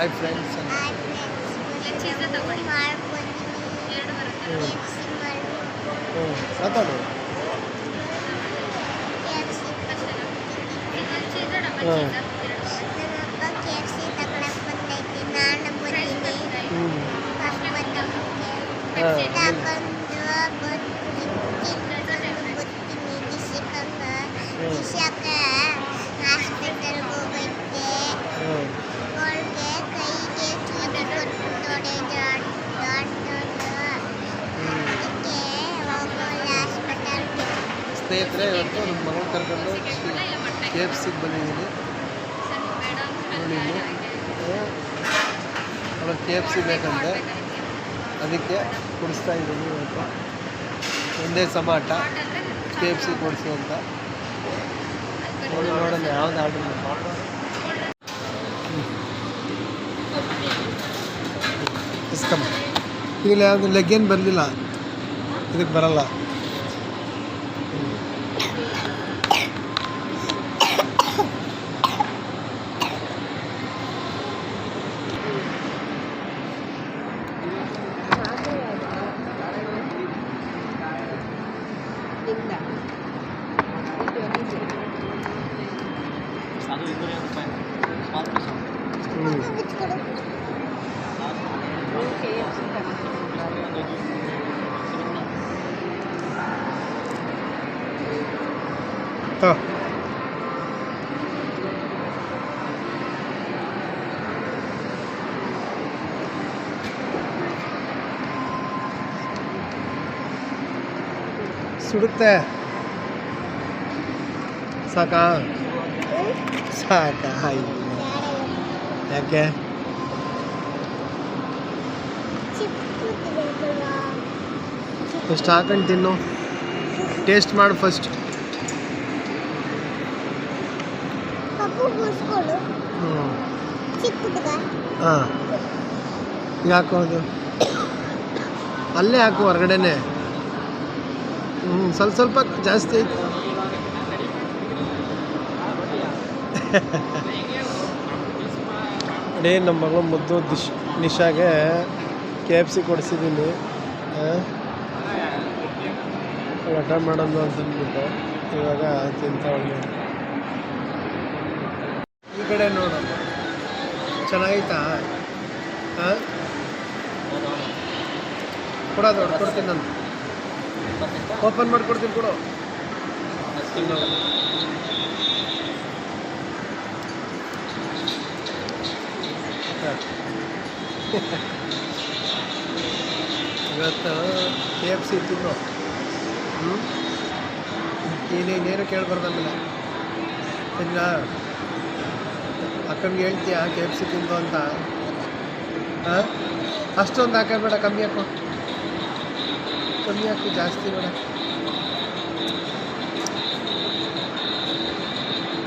Hi friends ಅಂತ hi friends ಸ್ನೇಹಿತರೆ ಇವತ್ತು ನಮ್ಮ ಮಗಳು ಕರ್ಕೊಂಡು ಕೆ ಎಫ್ ಸಿಗೆ ಬಂದಿದ್ದೀನಿ. ನೋಡಿ ಅವಳು ಕೆ ಎಫ್ ಸಿ ಬೇಕಂತೆ. ಅದಕ್ಕೆ ಕೊಡಿಸ್ತಾ ಇದ್ದೀನಿ ಇವತ್ತು. ಒಂದೇ ಸಮಾಟ ಕೆ ಎಫ್ ಸಿ ಕೊಡಿಸು ಅಂತ. ನೋಡಿ, ನೋಡೋಣ ಯಾವ್ದು ಆರ್ಡರ್ ಇಸ್ಕಮ್ಮ ಇಲ್ಲಿ ಯಾವುದು ಲೆಗ್ ಬರಲಿಲ್ಲ? ಇದಕ್ಕೆ ಬರಲ್ಲ. Tuh. ಸುಡುತ್ತೆ ಸಾಕಾ ಸಾಕಾ ಅಯ್ಯೋ. ಯಾಕೆ ಚಿಕ್ಕದು ಬೇಕಲ್ವಾ ಫಸ್ಟ್ ಹಾಕೊಂಡು ತಿನ್ನು ಟೇಸ್ಟ್ ಮಾಡು ಫಸ್ಟ್ ಪಪ್ಪು ಕೂಸ್ಕೊಡು ಹ್ಞೂ ಚಿಕ್ಕದ್ಗ ಹಾಂ ಈಗ ಹಾಕೋದು ಅಲ್ಲೇ ಹಾಕು ಹೊರಗಡೆನೆ ಸ್ವಲ್ಪ ಸ್ವಲ್ಪ ಜಾಸ್ತಿ ಐತೆ ಅಡೇ ನಮ್ಮ ಮಗಳು ಮುದ್ದು ದಿಶ್ ನಿಶಾಗೆ ಕೆ ಎಫ್ ಸಿ ಕೊಡಿಸಿದ್ದೀನಿ ಊಟ ಮಾಡೋದು ಅಂತಂದ್ಬಿಟ್ಟು ಇವಾಗ ತಿಂತಾವಳಿ ಈ ಕಡೆ ನೋಡು. ಚೆನ್ನಾಗೈತಾ? ಹಾಂ ಕೊಡೋದು ಕೊಡ್ತೀನಿ ನಾನು. ಓಪನ್ ಮಾಡ್ಕೊಡ್ತೀನಿ ಕೊಡು. ಇವತ್ತು ಕೆ ಎಫ್ ಸಿ ತಿಂದು ಹ್ಞೂ ನೀನೇನು ಕೇಳ್ಬಾರ್ದು ಆಮೇಲೆ. ಇಲ್ಲ ಅಕ್ಕನಿಗೆ ಹೇಳ್ತೀಯಾ ಕೆ ಎಫ್ ಸಿ ತಿಂದು ಅಂತ? ಹಾಂ ಅಷ್ಟೊಂದು ಹಾಕಬೇಡ, ಕಮ್ಮಿ ಹಾಕು. ಹಾಕು ಜಾಸ್ತಿ ಬೇಡ